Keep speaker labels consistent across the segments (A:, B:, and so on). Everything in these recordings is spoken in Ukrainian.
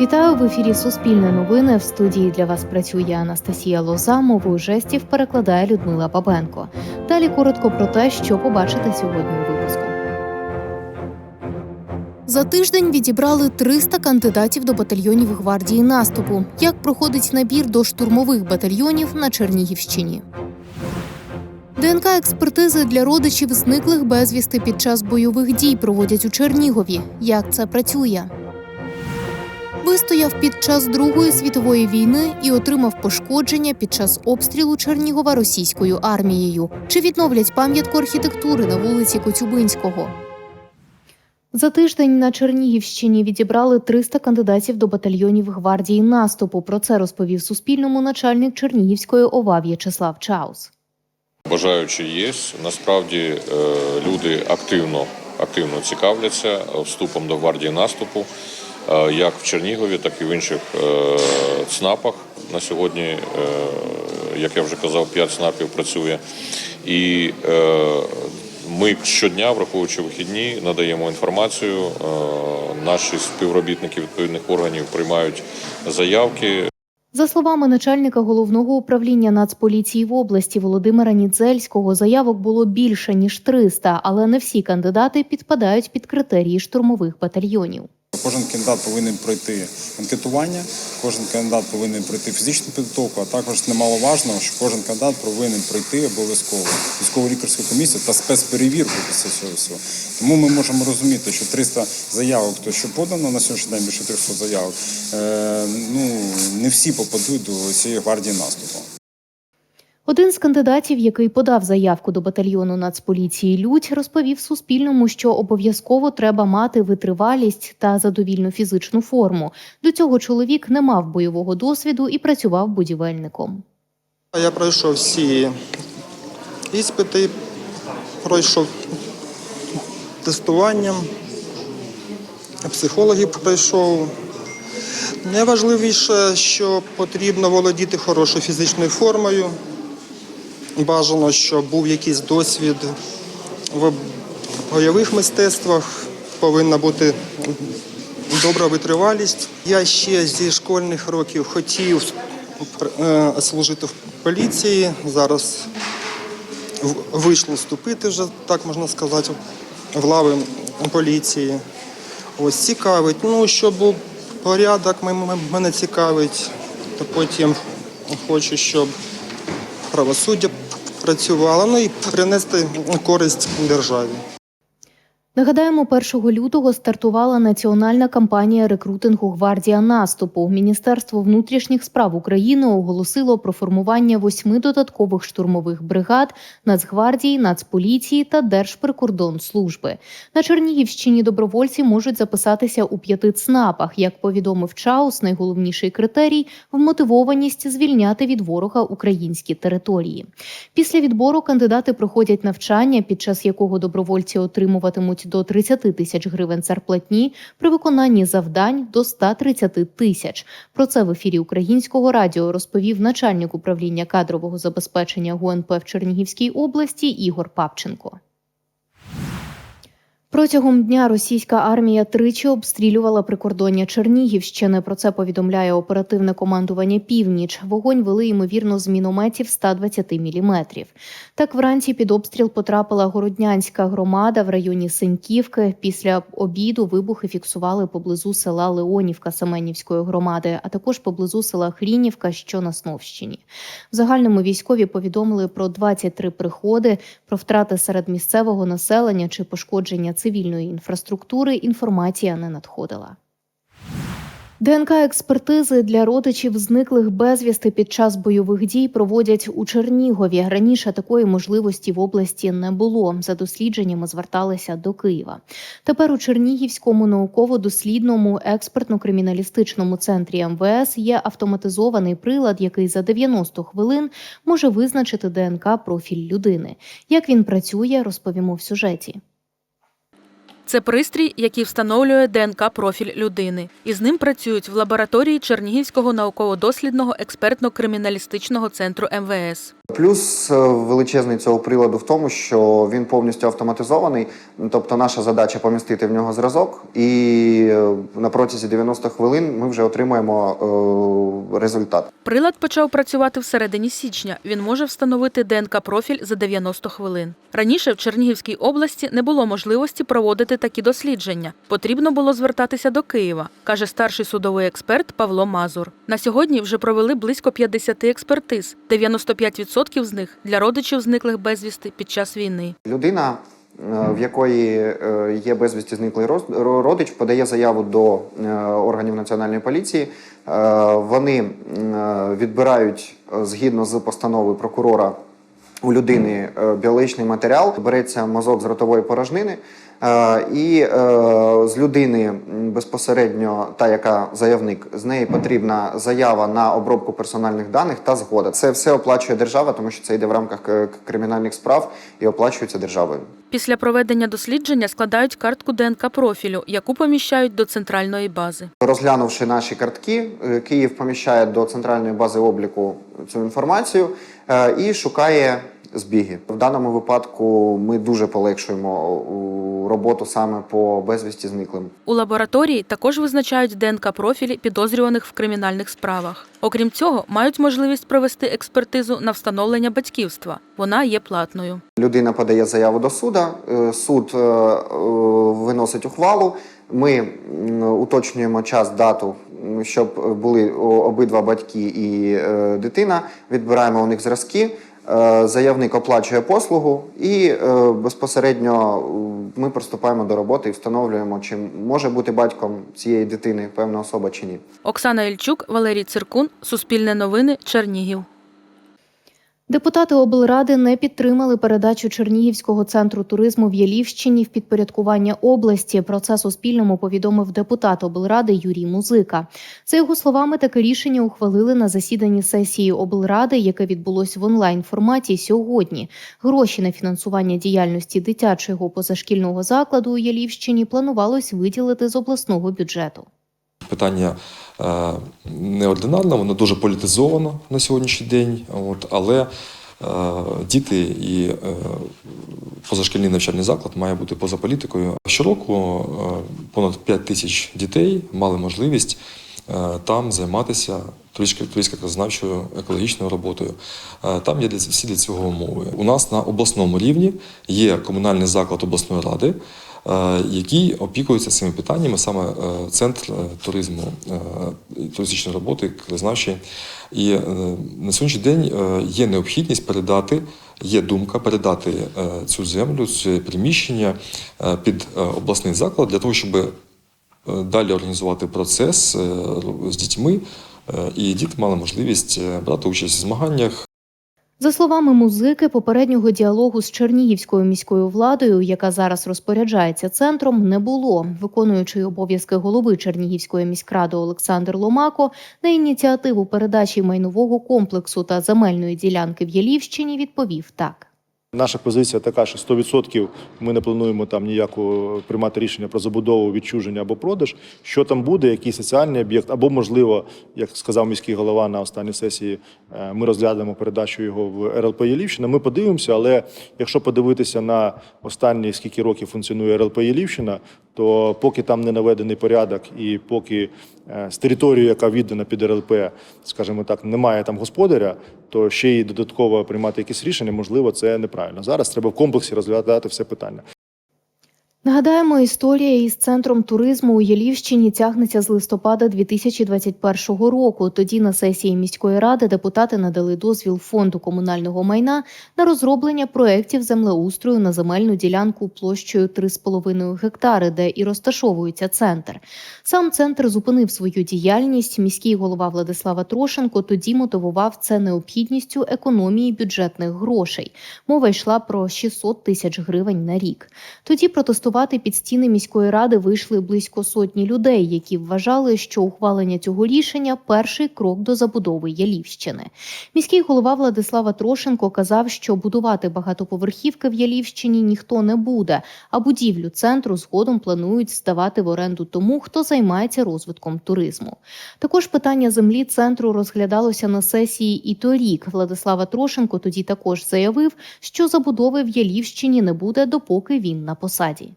A: Вітаю в ефірі Суспільне новини. В студії для вас працює Анастасія Лоза. Мовою жестів перекладає Людмила Бабенко. Далі коротко про те, що побачите сьогодні у випуску. За тиждень відібрали 300 кандидатів до батальйонів гвардії наступу. Як проходить набір до штурмових батальйонів на Чернігівщині? ДНК експертизи для родичів зниклих безвісти під час бойових дій проводять у Чернігові. Як це працює? Вистояв під час Другої світової війни і отримав пошкодження під час обстрілу Чернігова російською армією. Чи відновлять пам'ятку архітектури на вулиці Коцюбинського? За тиждень на Чернігівщині відібрали 300 кандидатів до батальйонів гвардії наступу. Про це розповів Суспільному начальник Чернігівської ОВА В'ячеслав Чаус.
B: Бажаючі є. Насправді е, люди активно, активно цікавляться вступом до гвардії наступу, як в Чернігові, так і в інших е, ЦНАПах. На сьогодні, е, як я вже казав, 5 ЦНАПів працює. І е, ми щодня, враховуючи вихідні, надаємо інформацію. Е, Наші співробітники відповідних органів приймають заявки.
A: За словами начальника головного управління Нацполіції в області Володимира Нідзельського, заявок було більше ніж 300, але не всі кандидати підпадають під критерії штурмових батальйонів.
C: Кожен кандидат повинен пройти анкетування, кожен кандидат повинен пройти фізичну підготовку, а також немаловажно, що кожен кандидат повинен пройти обов'язково військово лікарську комісію та спецперевірку після цього всього. Тому ми можемо розуміти, що 300 заявок, то що подано на сьогоднішній день більше 300 заявок, е, ну не всі попадуть до цієї гвардії наступу.
A: Один з кандидатів, який подав заявку до батальйону Нацполіції Людь, розповів Суспільному, що обов'язково треба мати витривалість та задовільну фізичну форму. До цього чоловік не мав бойового досвіду і працював будівельником.
D: Я пройшов всі іспити, пройшов тестування, психологів пройшов. Найважливіше, що потрібно володіти хорошою фізичною формою. Бажано, щоб був якийсь досвід в бойових мистецтвах, повинна бути добра витривалість. Я ще зі школьних років хотів е, служити в поліції. Зараз вийшло вступити вже, так можна сказати, в лави поліції. Ось цікавить. Ну, щоб був порядок, мене цікавить. Та потім хочу, щоб правосуддя працювало, ну і принести користь державі.
A: Нагадаємо, 1 лютого стартувала національна кампанія рекрутингу Гвардія наступу. Міністерство внутрішніх справ України оголосило про формування восьми додаткових штурмових бригад Нацгвардії, Нацполіції та Держприкордонслужби. На Чернігівщині добровольці можуть записатися у п'яти ЦНАПах. Як повідомив Чаус, найголовніший критерій вмотивованість звільняти від ворога українські території. Після відбору кандидати проходять навчання, під час якого добровольці отримуватимуть до 30 тисяч гривень зарплатні при виконанні завдань до 130 тисяч. Про це в ефірі українського радіо розповів начальник управління кадрового забезпечення ГУНП в Чернігівській області Ігор Папченко. Протягом дня російська армія тричі обстрілювала прикордоння Чернігівщини. Про це повідомляє оперативне командування Північ. Вогонь вели ймовірно з мінометів 120 мм. Так вранці під обстріл потрапила Городнянська громада в районі Сеньківки. Після обіду вибухи фіксували поблизу села Леонівка Семенівської громади, а також поблизу села Хрінівка, що на Сновщині. В загальному військові повідомили про 23 приходи, про втрати серед місцевого населення чи пошкодження цивільної інфраструктури. Інформація не надходила. ДНК експертизи для родичів зниклих безвісти під час бойових дій проводять у Чернігові. Раніше такої можливості в області не було. За дослідженнями зверталися до Києва. Тепер у Чернігівському науково-дослідному експертно-криміналістичному центрі МВС є автоматизований прилад, який за 90 хвилин може визначити ДНК профіль людини. Як він працює, розповімо в сюжеті.
E: Це пристрій, який встановлює ДНК профіль людини. Із ним працюють в лабораторії Чернігівського науково-дослідного експертно-криміналістичного центру МВС.
F: Плюс е, величезний цього приладу в тому, що він повністю автоматизований. Тобто, наша задача помістити в нього зразок, і е, на протязі 90 хвилин ми вже отримаємо е, результат.
E: Прилад почав працювати всередині січня. Він може встановити ДНК-профіль за 90 хвилин. Раніше в Чернігівській області не було можливості проводити такі дослідження. Потрібно було звертатися до Києва, каже старший судовий експерт Павло Мазур. На сьогодні вже провели близько 50 експертиз, 95% з них для родичів зниклих безвісти під час війни.
F: Людина, е, в якої е, є безвісті зниклий родич, подає заяву до е, органів національної поліції. Вони відбирають згідно з постановою прокурора у людини е, біологічний матеріал, береться мозок з ротової порожнини, е, і е, з людини безпосередньо та, яка заявник, з неї потрібна заява на обробку персональних даних та згода. Це все оплачує держава, тому що це йде в рамках кримінальних справ і оплачується державою.
E: Після проведення дослідження складають картку ДНК-профілю, яку поміщають до центральної бази.
F: Розглянувши наші картки, Київ поміщає до центральної бази обліку цю інформацію і шукає збіги. В даному випадку ми дуже полегшуємо роботу саме по безвісті зниклим.
E: У лабораторії також визначають ДНК-профілі підозрюваних в кримінальних справах. Окрім цього, мають можливість провести експертизу на встановлення батьківства. Вона є платною.
F: Людина подає заяву до суду, е, суд е, е, виносить ухвалу. Ми уточнюємо час, дату, щоб були обидва батьки і е, дитина. Відбираємо у них зразки. Е, Заявник оплачує послугу, і е, безпосередньо ми приступаємо до роботи і встановлюємо, чи може бути батьком цієї дитини певна особа чи ні.
E: Оксана Ільчук, Валерій Циркун, Суспільне новини, Чернігів.
A: Депутати облради не підтримали передачу Чернігівського центру туризму в Ялівщині в підпорядкування області. Про це Суспільному повідомив депутат облради Юрій Музика. За його словами, таке рішення ухвалили на засіданні сесії облради, яке відбулось в онлайн форматі сьогодні. Гроші на фінансування діяльності дитячого позашкільного закладу у Ялівщині планувалось виділити з обласного бюджету.
G: Питання е, неординарне, воно дуже політизовано на сьогоднішній день. От, але е, діти і е, позашкільний навчальний заклад має бути поза політикою. Щороку понад 5 тисяч дітей мали можливість там займатися туристсько-краєзнавчою екологічною роботою. Там є всі для цього умови. У нас на обласному рівні є комунальний заклад обласної ради, який опікується цими питаннями, саме е, центр е, туризму, е, туристичної роботи, краєзнавчої. І е, на сьогоднішній день е, є необхідність передати, є думка передати е, цю землю, це приміщення е, під е, обласний заклад для того, щоб е, далі організувати процес е, з дітьми, е, і діти мали можливість е, брати участь в змаганнях,
A: За словами музики, попереднього діалогу з Чернігівською міською владою, яка зараз розпоряджається центром, не було. Виконуючий обов'язки голови Чернігівської міськради Олександр Ломако на ініціативу передачі майнового комплексу та земельної ділянки в Ялівщині відповів так.
H: Наша позиція така, що 100% ми не плануємо там ніяку приймати рішення про забудову, відчуження або продаж. Що там буде, який соціальний об'єкт, або можливо, як сказав міський голова на останній сесії, е, ми розглянемо передачу його в РЛП Єлівщина. Ми подивимося, але якщо подивитися на останні скільки років функціонує РЛП Єлівщина, то поки там не наведений порядок, і поки е, з території, яка віддана під РЛП, скажімо так, немає там господаря, то ще й додатково приймати якісь рішення, можливо, це неправильно. Зараз треба в комплексі розглядати все питання.
A: Нагадаємо, історія із центром туризму у Ялівщині тягнеться з листопада 2021 року. Тоді на сесії міської ради депутати надали дозвіл фонду комунального майна на розроблення проєктів землеустрою на земельну ділянку площею 3,5 гектари, де і розташовується центр. Сам центр зупинив свою діяльність. Міський голова Владислава Трошенко тоді мотивував це необхідністю економії бюджетних грошей. Мова йшла про 600 тисяч гривень на рік. Тоді протестували проголосувати під стіни міської ради вийшли близько сотні людей, які вважали, що ухвалення цього рішення перший крок до забудови Ялівщини. Міський голова Владислава Трошенко казав, що будувати багатоповерхівки в Ялівщині ніхто не буде, а будівлю центру згодом планують здавати в оренду тому, хто займається розвитком туризму. Також питання землі центру розглядалося на сесії і торік. Владислава Трошенко тоді також заявив, що забудови в Ялівщині не буде, допоки він на посаді.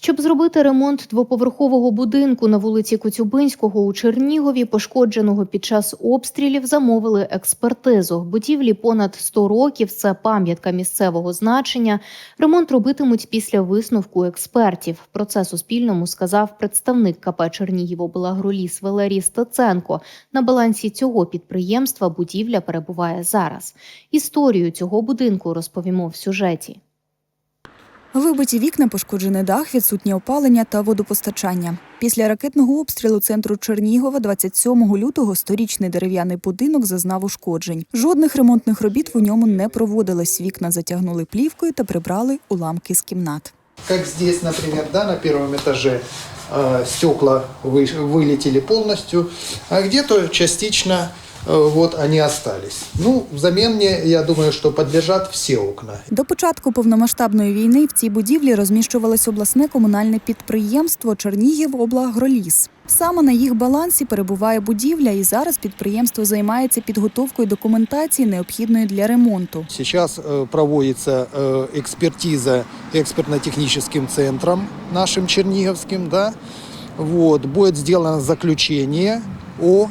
A: Щоб зробити ремонт двоповерхового будинку на вулиці Коцюбинського у Чернігові, пошкодженого під час обстрілів, замовили експертизу. Будівлі понад 100 років це пам'ятка місцевого значення. Ремонт робитимуть після висновку експертів. Про це Суспільному сказав представник КП Чернігівоблагроліс Валерій Стеценко. На балансі цього підприємства будівля перебуває зараз. Історію цього будинку розповімо в сюжеті.
I: Вибиті вікна, пошкоджений дах, відсутнє опалення та водопостачання. Після ракетного обстрілу центру Чернігова 27 лютого сторічний дерев'яний будинок зазнав ушкоджень. Жодних ремонтних робіт в ньому не проводилось. Вікна затягнули плівкою та прибрали уламки з кімнат.
J: Как здесь, например, да, на первом этаже э, стекла вы- вылетели полностью, а где-то частично э, вот они остались. Ну, взамен мне, я думаю, что подлежат все окна.
I: До початку повномасштабної війни в цій будівлі розміщувалось обласне комунальне підприємство Чернігівоблагроліс. Саме на їх балансі перебуває будівля, і зараз підприємство займається підготовкою документації, необхідної для ремонту.
J: Сейчас э, проводится э, экспертиза экспертно-техническим центром нашим черниговским, да, вот, будет сделано заключение о э,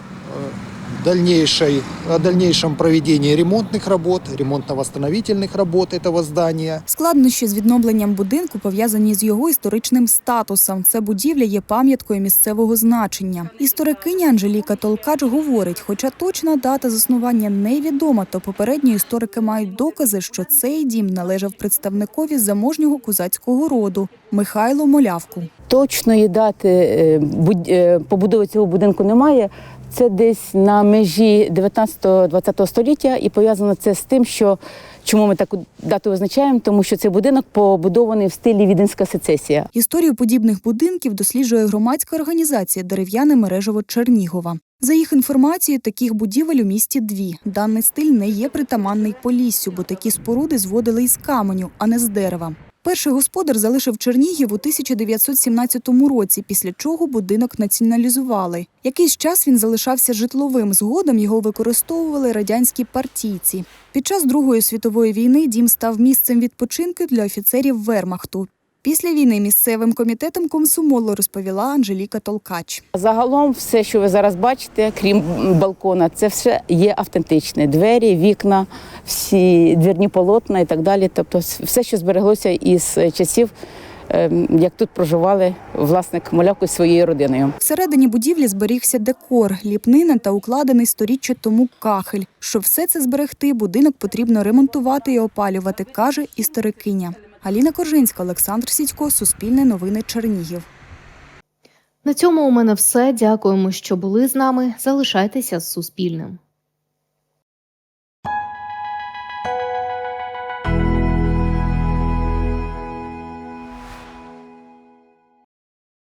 J: дальнейшей, о дальнейшем проведении ремонтных работ, ремонтно-восстановительных работ этого здания.
I: Складнощі з відновленням будинку пов'язані з його історичним статусом. Це будівля є пам'яткою місцевого значення. Історикиня Анжеліка Толкач говорить, хоча точна дата заснування невідома, то попередні історики мають докази, що цей дім належав представникові заможнього козацького роду Михайлу Молявку.
K: Точної дати е, буд- е, побудови цього будинку немає. Це десь на межі 19-20 століття, і пов'язано це з тим, що чому ми таку дату визначаємо, тому що цей будинок побудований в стилі Віденська сецесія.
I: Історію подібних будинків досліджує громадська організація Дерев'яне мережево Чернігова. За їх інформацією, таких будівель у місті дві. Даний стиль не є притаманний Поліссю, бо такі споруди зводили із каменю, а не з дерева. Перший господар залишив Чернігів у 1917 році, після чого будинок націоналізували. Якийсь час він залишався житловим. Згодом його використовували радянські партійці. Під час Другої світової війни дім став місцем відпочинку для офіцерів Вермахту. Після війни місцевим комітетом комсомолу розповіла Анжеліка Толкач.
K: Загалом, все, що ви зараз бачите, крім балкона, це все є автентичне. Двері, вікна, всі двірні полотна і так далі. Тобто, все, що збереглося із часів, ем, як тут проживали власник Молявку зі своєю родиною.
I: Всередині будівлі зберігся декор, ліпнина та укладений сторіччя тому кахель. Щоб все це зберегти, будинок потрібно ремонтувати і опалювати, каже історикиня. Аліна Коржинська, Олександр Сідько, Суспільне новини Чернігів.
A: На цьому у мене все. Дякуємо, що були з нами. Залишайтеся з Суспільним.